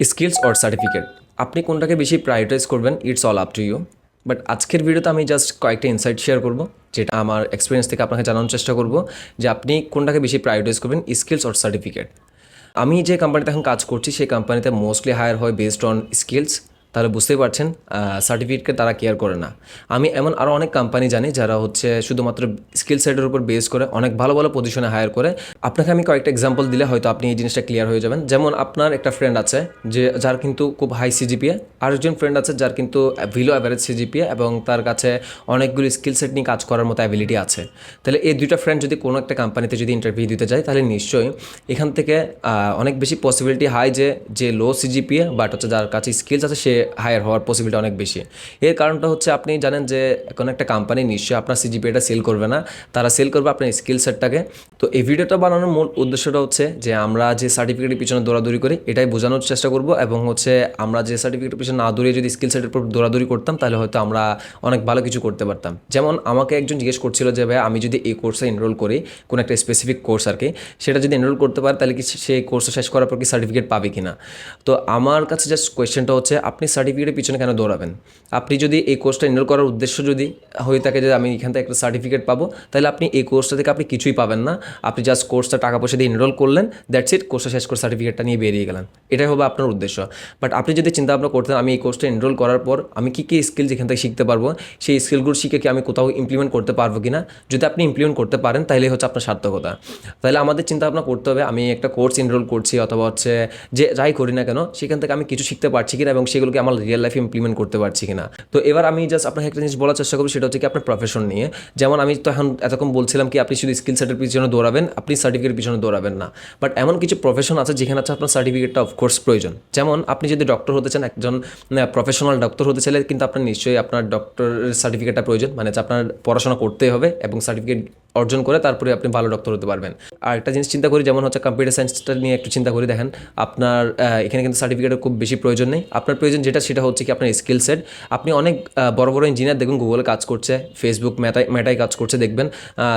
Skills or certificate. আপনি কোনটাকে বেশি প্রায়োরিটাইজ করবেন it's all up to you but আজকের ভিডিওতে আমি জাস্ট কয়েকটা ইনসাইট শেয়ার করব, যেটা আমার এক্সপিরিয়েন্স থেকে আপনাকে জানানোর চেষ্টা করব, যে আপনি কোনটাকে বেশি প্রায়োরিটাইজ করবেন স্কিলস অর সার্টিফিকেট আমি যে কোম্পানিতে এখন কাজ করছি, সেই কোম্পানিতে মোস্টলি হায়ার হয় বেসড অন স্কিলস তাহলে বুঝতেই পারছেন সার্টিফিকেটকে তারা কেয়ার করে না। আমি এমন আরও অনেক কোম্পানি জানি যারা হচ্ছে শুধুমাত্র স্কিল সেটের উপর বেস করে অনেক ভালো ভালো পজিশনে হায়ার করে। আপনাকে আমি কয়েকটা এক্সাম্পল দিলে হয়তো আপনি এই জিনিসটা ক্লিয়ার হয়ে যাবেন। যেমন আপনার একটা ফ্রেন্ড আছে যে, যার কিন্তু খুব হাই সিজিপিএ আর একজন ফ্রেন্ড আছে যার কিন্তু ভিলো অ্যাভারেজ সিজিপিএ এবং তার কাছে অনেকগুলি স্কিল সেট নিয়ে কাজ করার মতো অ্যাবিলিটি আছে। তাহলে এই দুইটা ফ্রেন্ড যদি কোনো একটা কোম্পানিতে যদি ইন্টারভিউ দিতে যায়, তাহলে নিশ্চয়ই এখান থেকে অনেক বেশি পসিবিলিটি হাই যে যে লো সিজিপিএ বাট হচ্ছে যার কাছে স্কিলস আছে, সে হায়ার হওয়ার পসিবিলিটি অনেক বেশি। এর কারণটা হচ্ছে আপনি জানেন যে কোনো একটা কোম্পানি নিশ্চয়ই আপনার সিজিপিএটা সেল করবে না, তারা সেল করবে আপনার স্কিল সেটটাকে তো এই ভিডিওটা বানানোর মূল উদ্দেশ্যটা হচ্ছে যে আমরা যে সার্টিফিকেটের পিছনে দৌড়াদৌড়ি করি, এটাই বোঝানোর চেষ্টা করব এবং হচ্ছে আমরা যে সার্টিফিকেটের পিছনে না দৌড়িয়ে যদি স্কিল সেটের উপর দৌড়াদৌড়ি করতাম, তাহলে হয়তো আমরা অনেক ভালো কিছু করতে পারতাম। যেমন আমাকে একজন জিজ্ঞেস করছিল যে ভাই আমি যদি এই কোর্সে এনরোল করি, কোনো একটা স্পেসিফিক কোর্স আর কি, সেটা যদি এনরোল করতে পারে, তাহলে কি সেই কোর্সটা শেষ করার পর কি সার্টিফিকেট পাবে কি না তো আমার কাছে জাস্ট কোয়েশ্চেনটা হচ্ছে, আপনি সার্টিফিকেটের পিছনে কেন দৌড়াবেন? আপনি যদি এই কোর্সটা এনরোল করার উদ্দেশ্য যদি হয়ে থাকে যে আমি এখান থেকে একটা সার্টিফিকেট পাবো, তাহলে আপনি এই কোর্সটা থেকে আপনি কিছুই পাবেন না। আপনি জাস্ট কোর্সটা টাকা পয়সা দিয়ে এনরোল করলেন দ্যাটস ইট কোর্সটা শেষ করে সার্টিফিকেটটা নিয়ে বেরিয়ে গেলেন। এটাই হবে আপনার উদ্দেশ্য। বাট আপনি যদি চিন্তা ভাবনা করতেন আমি এই কোর্সটা এনরোল করার পর আমি কী কী স্কিল যেখান থেকে শিখতে পারব, সেই স্কিলগুলো শিখে কি আমি কোথাও ইমপ্লিমেন্ট করতে পারব কি না যদি আপনি ইমপ্লিমেন্ট করতে পারেন তাহলে হচ্ছে আপনার সার্থকতা। তাহলে আমাদের চিন্তা ভাবনা করতে হবে, আমি একটা কোর্স এনরোল করছি অথবা হচ্ছে যে যাই করি না কেন, সেখান থেকে আমি কিছু শিখতে পারছি কিনা এবং সেগুলোকে আমার রিয়েল লাইফে ইমপ্লিমেন্ট করতে পারছি কিনা। তো এবার আমি জাস্ট আপনাকে একটা জিনিস বলার চেষ্টা করব, সেটা হচ্ছে কি আপনার প্রফেশন নিয়ে। যেমন আমি তো এখন এতক্ষণ বলছিলাম কি আপনি শুধু স্কিল সেটের পিছনে দৌড়াবেন, আপনি সার্টিফিকেটের পিছনে দৌড়াবেন না। বাট এমন কিছু প্রফেশন আছে যেখানে হচ্ছে আপনার সার্টিফিকেটটা অফকোর্স প্রয়োজন। যেমন আপনি যদি ডক্টর হতে চান, একজন প্রফেশনাল ডক্টর হতে চাইলে কিন্তু আপনার নিশ্চয়ই আপনার ডক্টরের সার্টিফিকেটটা প্রয়োজন। মানে আপনার পড়াশোনা করতেই হবে এবং সার্টিফিকেট অর্জন করে তারপরে আপনি ভালো ডক্টর হতে পারবেন। আর একটা জিনিস চিন্তা করি, যেমন হচ্ছে কম্পিউটার সায়েন্সটা নিয়ে একটু চিন্তা করি, দেখেন, আপনার এখানে কিন্তু সার্টিফিকেটের খুব বেশি প্রয়োজন নেই। আপনার প্রয়োজন যেটা, সেটা হচ্ছে কি আপনার স্কিল সেট আপনি অনেক বড় বড় ইঞ্জিনিয়ার দেখুন গুগলে কাজ করছে ফেসবুক মেটাই মেটাই কাজ করছে, দেখবেন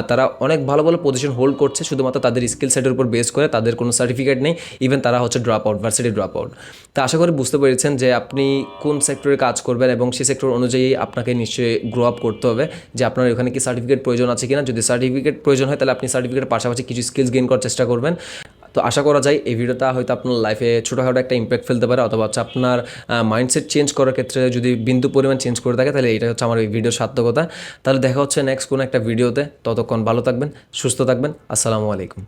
তারা অনেক ভালো ভালো পজিশন হোল্ড করছে, শুধুমাত্র তাদের স্কিল সেটের উপর বেস করে তাদের কোনো সার্টিফিকেট নেই ইভেন তারা হচ্ছে drop out varsity drop out তা আশা করি বুঝতে পেরেছেন যে আপনি কোন সেক্টরে কাজ করবেন এবং সেই সেক্টর অনুযায়ী আপনাকে নিশ্চয়ই গ্রো আপ করতে হবে, যে আপনার ওখানে কি সার্টিফিকেট প্রয়োজন আছে কিনা। যদি সার্টিফিকেট প্রয়োজন হয়, তাহলে আপনি সার্টিফিকেটের পাশাপাশি কিছু স্কিলস গেইন করার চেষ্টা করবেন। তো আশা করা যায় এই ভিডিওটা হয়তো আপনার লাইফে ছোটোখাটো একটা ইম্প্যাক্ট ফেলতে পারে, অথবা হচ্ছে আপনার মাইন্ডসেট চেঞ্জ করার ক্ষেত্রে যদি বিন্দু পরিমাণ চেঞ্জ করে থাকে, তাহলে এটা হচ্ছে আমার এই ভিডিওর সার্থকতা। তাহলে দেখা হচ্ছে নেক্সট কোনো একটা ভিডিওতে ততক্ষণ ভালো থাকবেন, সুস্থ থাকবেন। আসসালামু আলাইকুম।